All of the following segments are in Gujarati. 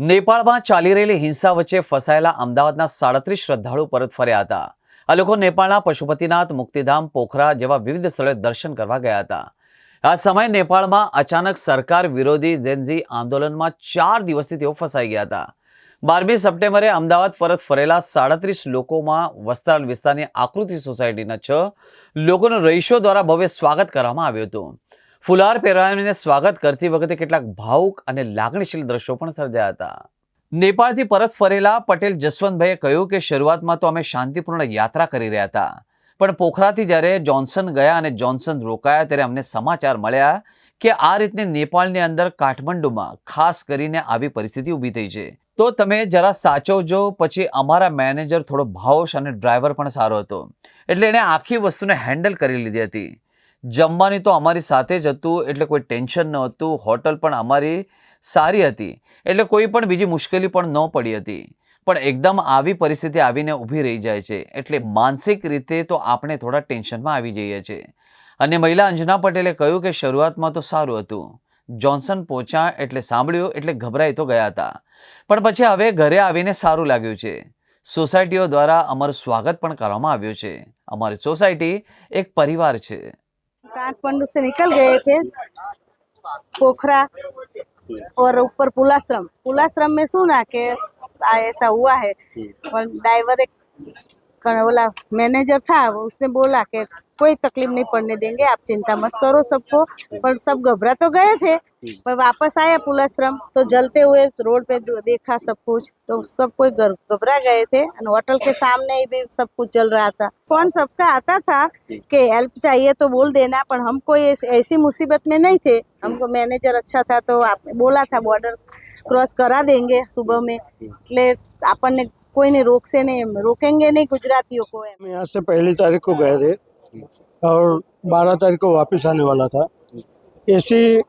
નેપાળમાં ચાલી રહેલી હિંસા વચ્ચે ફસાયેલા અમદાવાદના સાડત્રીસ શ્રદ્ધાળુ પરત ફર્યા હતા. આ લોકો નેપાળના પશુપતિનાથ, મુક્તિધામ, પોખરા જેવા વિવિધ સ્થળોએ દર્શન કરવા ગયા હતા. આ સમયે નેપાળમાં અચાનક સરકાર વિરોધી જેનઝી આંદોલનમાં ચાર દિવસથી તેઓ ફસાઈ ગયા હતા. બારમી સપ્ટેમ્બરે અમદાવાદ પરત ફરેલા સાડત્રીસ લોકોમાં વસ્ત્રાલ વિસ્તારની આકૃતિ સોસાયટીના છ લોકોનું રહીશો દ્વારા ભવ્ય સ્વાગત કરવામાં આવ્યું હતું. ફુલાર પહેરાવીને સ્વાગત કરતી વખતે કેટલાક ભાવુક અને લાગણીશીલ દ્રશ્યો પણ સર્જાયા હતા. નેપાળથી પરત ફરેલા પટેલ જસવંતભાઈએ કહ્યું કે શરૂઆતમાં તો અમે શાંતિપૂર્ણ યાત્રા કરી રહ્યા હતા. પણ પોખરાથી જ્યારે જોન્સન ગયા અને જોન્સન રોકાયા ત્યારે અમને સમાચાર મળ્યા કે આ રીતની નેપાળની અંદર કાઠમંડુમાં ખાસ કરીને આવી પરિસ્થિતિ ઊભી થઈ છે. તો તમે જરા સાચવજો, પછી અમારા મેનેજર થોડો ભાવશ અને ડ્રાઈવર પણ સારો હતો. એટલે એણે આખી વસ્તુને હેન્ડલ કરી લીધી હતી. જમવાની તો અમારી સાથે જ હતું, એટલે કોઈ ટેન્શન ન હતું, હોટલ પણ અમારી સારી હતી, એટલે કોઈ પણ બીજી મુશ્કેલી પણ ન પડી હતી. પણ એકદમ આવી પરિસ્થિતિ આવીને ઊભી રહી જાય છે, એટલે માનસિક રીતે તો આપણે થોડા ટેન્શનમાં આવી જઈએ છીએ અને મહિલા અંજના પટેલે કહ્યું કે શરૂઆતમાં તો સારું હતું. જોન્સન પહોંચ્યા એટલે સાંભળ્યું, એટલે ગભરાઈ તો ગયા હતા. પણ પછી હવે ઘરે આવીને સારું લાગ્યું છે. સોસાયટીઓ દ્વારા અમારું સ્વાગત પણ કરવામાં આવ્યું છે. અમારી સોસાયટી એક પરિવાર છે. काठमांडू से निकल गए थे पोखरा और ऊपर पुलाश्रम। पुलाश्रम में सुना के ऐसा हुआ है। और ड्राइवर एक बोला मैनेजर था वो उसने बोला कि कोई तकलीफ नहीं पड़ने देंगे आप चिंता मत करो सबको पर सब घबरा तो गए थे पर वापस आया पुलाश्रम तो जलते हुए रोड पे दो- देखा सब कुछ तो सब कोई घर- घबरा गए थे और होटल के सामने ही भी सब कुछ जल रहा था फोन सबका आता था कि हेल्प चाहिए तो बोल देना पर हम कोई ऐस- ऐसी मुसीबत में नहीं थे हमको मैनेजर अच्छा था तो आपने बोला था बॉर्डर क्रॉस करा देंगे सुबह में એટલે આપણને कोई नहीं, रोक से नहीं, रोकेंगे नहीं गुजरातियों को हम यहाँ से पहली तारीख को गए थे और बारह तारीख को वापस आने वाला था। इसी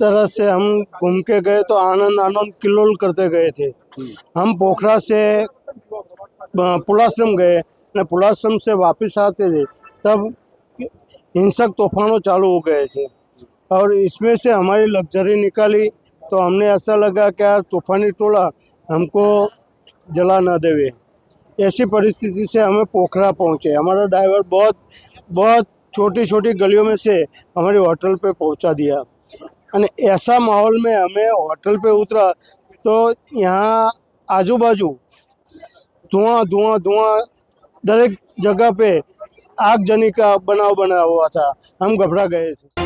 तरह से हम घूम के गए तो आनंद आनंद किलोल करते गए थे। हम पोखरा से पुलाश्रम गए। न, पुलाश्रम से वापस आते थे, तब हिंसक तूफानों चालू हो गए थे। और इसमें से हमारी लग्जरी निकाली तो हमने ऐसा लगा कि यार तूफानी टोला, हमको जला न देवे ऐसी परिस्थिति से हमें पोखरा पहुंचे हमारा ड्राइवर बहुत बहुत छोटी छोटी गलियों में से हमारी होटल पे पहुंचा दिया અને ऐसा माहौल में हमें होटल पे उतरा तो यहाँ आजू बाजू धुआं धुआं धुआं दरेक जगह पे आगजनी का बनाव बना हुआ था हम घबरा गए थे